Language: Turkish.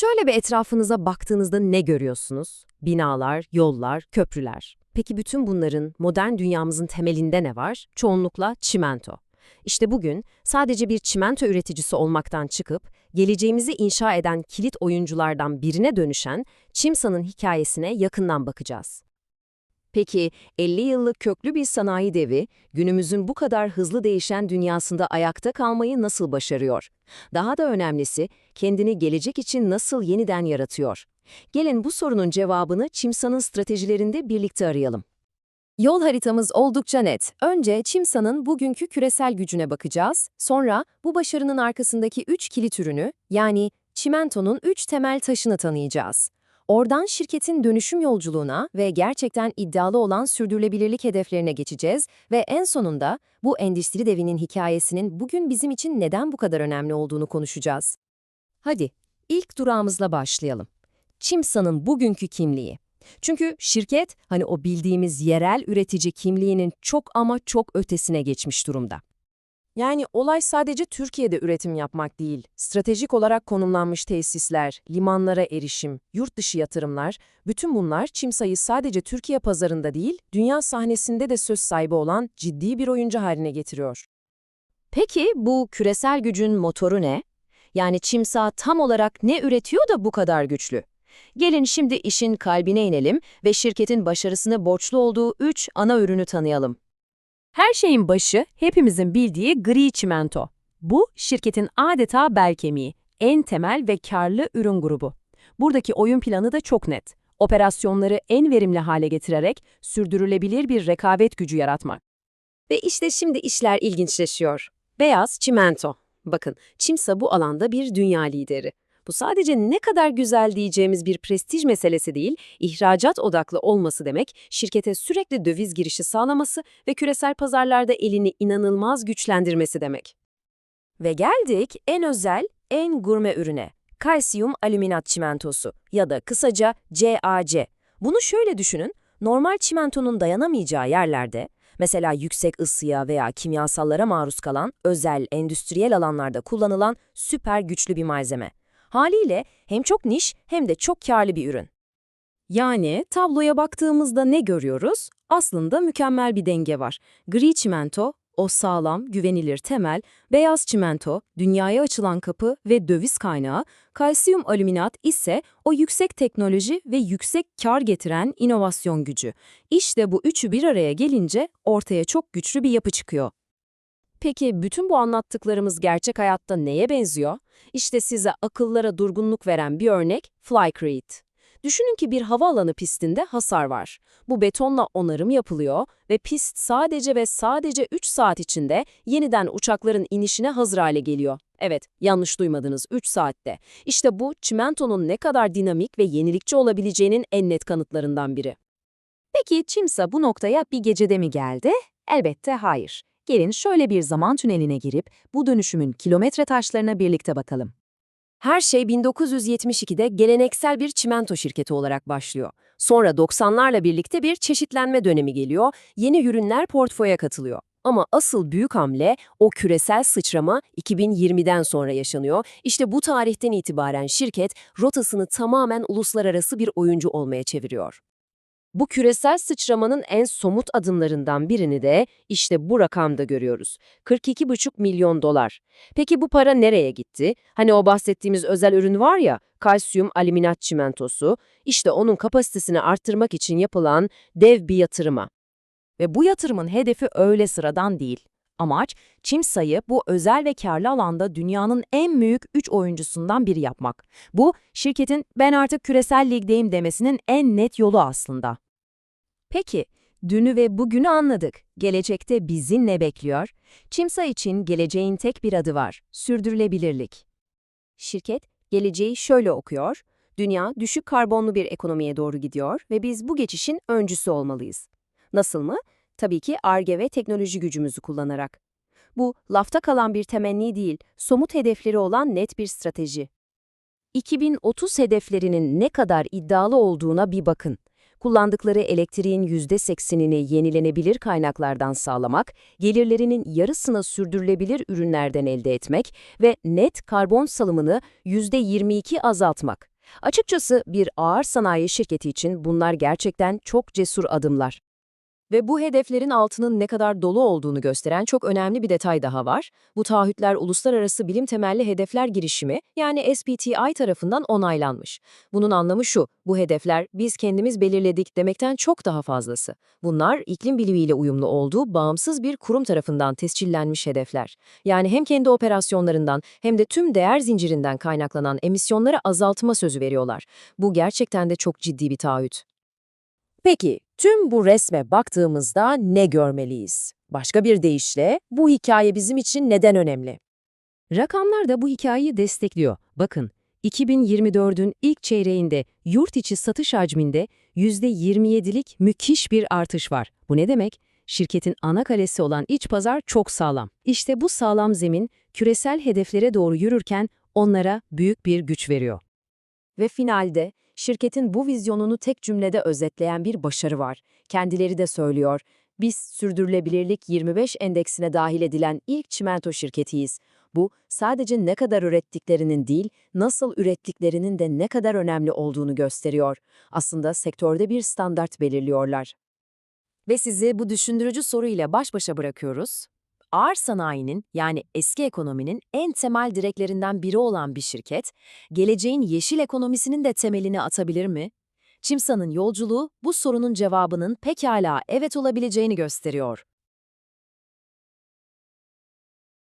Şöyle bir etrafınıza baktığınızda ne görüyorsunuz? Binalar, yollar, köprüler. Peki bütün bunların modern dünyamızın temelinde ne var? Çoğunlukla çimento. İşte bugün sadece bir çimento üreticisi olmaktan çıkıp geleceğimizi inşa eden kilit oyunculardan birine dönüşen Çimsa'nın hikayesine yakından bakacağız. Peki 50 yıllık köklü bir sanayi devi günümüzün bu kadar hızlı değişen dünyasında ayakta kalmayı nasıl başarıyor? Daha da önemlisi kendini gelecek için nasıl yeniden yaratıyor? Gelin bu sorunun cevabını Çimsa'nın stratejilerinde birlikte arayalım. Yol haritamız oldukça net. Önce Çimsa'nın bugünkü küresel gücüne bakacağız. Sonra bu başarının arkasındaki 3 kilit ürünü yani çimentonun 3 temel taşını tanıyacağız. Oradan şirketin dönüşüm yolculuğuna ve gerçekten iddialı olan sürdürülebilirlik hedeflerine geçeceğiz ve en sonunda bu endüstri devinin hikayesinin bugün bizim için neden bu kadar önemli olduğunu konuşacağız. Hadi ilk durağımızla başlayalım. Çimsa'nın bugünkü kimliği. Çünkü şirket hani o bildiğimiz yerel üretici kimliğinin çok ama çok ötesine geçmiş durumda. Yani olay sadece Türkiye'de üretim yapmak değil, stratejik olarak konumlanmış tesisler, limanlara erişim, yurt dışı yatırımlar, bütün bunlar Çimsa'yı sadece Türkiye pazarında değil, dünya sahnesinde de söz sahibi olan ciddi bir oyuncu haline getiriyor. Peki bu küresel gücün motoru ne? Yani Çimsa tam olarak ne üretiyor da bu kadar güçlü? Gelin şimdi işin kalbine inelim ve şirketin başarısına borçlu olduğu 3 ana ürünü tanıyalım. Her şeyin başı hepimizin bildiği gri çimento. Bu şirketin adeta bel kemiği, en temel ve karlı ürün grubu. Buradaki oyun planı da çok net. Operasyonları en verimli hale getirerek sürdürülebilir bir rekabet gücü yaratmak. Ve işte şimdi işler ilginçleşiyor. Beyaz çimento. Bakın, Çimsa bu alanda bir dünya lideri. Bu sadece ne kadar güzel diyeceğimiz bir prestij meselesi değil, ihracat odaklı olması demek, şirkete sürekli döviz girişi sağlaması ve küresel pazarlarda elini inanılmaz güçlendirmesi demek. Ve geldik en özel, en gurme ürüne. Kalsiyum alüminat çimentosu ya da kısaca CAC. Bunu şöyle düşünün, normal çimentonun dayanamayacağı yerlerde, mesela yüksek ısıya veya kimyasallara maruz kalan özel endüstriyel alanlarda kullanılan süper güçlü bir malzeme. Haliyle hem çok niş hem de çok karlı bir ürün. Yani tabloya baktığımızda ne görüyoruz? Aslında mükemmel bir denge var. Gri çimento, o sağlam, güvenilir temel, beyaz çimento, dünyaya açılan kapı ve döviz kaynağı, kalsiyum alüminat ise o yüksek teknoloji ve yüksek kar getiren inovasyon gücü. İşte bu üçü bir araya gelince ortaya çok güçlü bir yapı çıkıyor. Peki bütün bu anlattıklarımız gerçek hayatta neye benziyor? İşte size akıllara durgunluk veren bir örnek Flycrete. Düşünün ki bir havaalanı pistinde hasar var. Bu betonla onarım yapılıyor ve pist sadece ve sadece 3 saat içinde yeniden uçakların inişine hazır hale geliyor. Evet, yanlış duymadınız 3 saatte. İşte bu çimentonun ne kadar dinamik ve yenilikçi olabileceğinin en net kanıtlarından biri. Peki Çimsa bu noktaya bir gecede mi geldi? Elbette hayır. Gelin şöyle bir zaman tüneline girip bu dönüşümün kilometre taşlarına birlikte bakalım. Her şey 1972'de geleneksel bir çimento şirketi olarak başlıyor. Sonra 90'larla birlikte bir çeşitlenme dönemi geliyor, yeni ürünler portföye katılıyor. Ama asıl büyük hamle, o küresel sıçrama 2020'den sonra yaşanıyor. İşte bu tarihten itibaren şirket rotasını tamamen uluslararası bir oyuncu olmaya çeviriyor. Bu küresel sıçramanın en somut adımlarından birini de işte bu rakamda görüyoruz. 42,5 milyon dolar. Peki bu para nereye gitti? Hani o bahsettiğimiz özel ürün var ya, kalsiyum alüminat çimentosu, işte onun kapasitesini arttırmak için yapılan dev bir yatırıma. Ve bu yatırımın hedefi öyle sıradan değil. Amaç, Çimsa'yı bu özel ve karlı alanda dünyanın en büyük 3 oyuncusundan biri yapmak. Bu, şirketin ben artık küresel ligdeyim demesinin en net yolu aslında. Peki, dünü ve bugünü anladık. Gelecekte bizi ne bekliyor? Çimsa için geleceğin tek bir adı var, sürdürülebilirlik. Şirket, geleceği şöyle okuyor, dünya düşük karbonlu bir ekonomiye doğru gidiyor ve biz bu geçişin öncüsü olmalıyız. Nasıl mı? Tabii ki ARGE ve teknoloji gücümüzü kullanarak. Bu, lafta kalan bir temenni değil, somut hedefleri olan net bir strateji. 2030 hedeflerinin ne kadar iddialı olduğuna bir bakın. kullandıkları elektriğin %80'ini yenilenebilir kaynaklardan sağlamak, gelirlerinin yarısını sürdürülebilir ürünlerden elde etmek ve net karbon salımını %22 azaltmak. Açıkçası bir ağır sanayi şirketi için bunlar gerçekten çok cesur adımlar. Ve bu hedeflerin altının ne kadar dolu olduğunu gösteren çok önemli bir detay daha var. Bu taahhütler Uluslararası Bilim Temelli Hedefler Girişimi yani SBTI tarafından onaylanmış. Bunun anlamı şu, bu hedefler biz kendimiz belirledik demekten çok daha fazlası. Bunlar iklim bilimiyle uyumlu olduğu bağımsız bir kurum tarafından tescillenmiş hedefler. Yani hem kendi operasyonlarından hem de tüm değer zincirinden kaynaklanan emisyonları azaltma sözü veriyorlar. Bu gerçekten de çok ciddi bir taahhüt. Peki, tüm bu resme baktığımızda ne görmeliyiz? Başka bir deyişle, bu hikaye bizim için neden önemli? Rakamlar da bu hikayeyi destekliyor. Bakın, 2024'ün ilk çeyreğinde yurt içi satış hacminde %27'lik müthiş bir artış var. Bu ne demek? Şirketin ana kalesi olan iç pazar çok sağlam. İşte bu sağlam zemin küresel hedeflere doğru yürürken onlara büyük bir güç veriyor. Ve finalde, şirketin bu vizyonunu tek cümlede özetleyen bir başarı var. Kendileri de söylüyor, biz sürdürülebilirlik 25 endeksine dahil edilen ilk çimento şirketiyiz. Bu, sadece ne kadar ürettiklerinin değil, nasıl ürettiklerinin de ne kadar önemli olduğunu gösteriyor. Aslında sektörde bir standart belirliyorlar. Ve sizi bu düşündürücü soruyla baş başa bırakıyoruz. Ağır sanayinin yani eski ekonominin en temel direklerinden biri olan bir şirket, geleceğin yeşil ekonomisinin de temelini atabilir mi? Çimsa'nın yolculuğu bu sorunun cevabının pekala evet olabileceğini gösteriyor.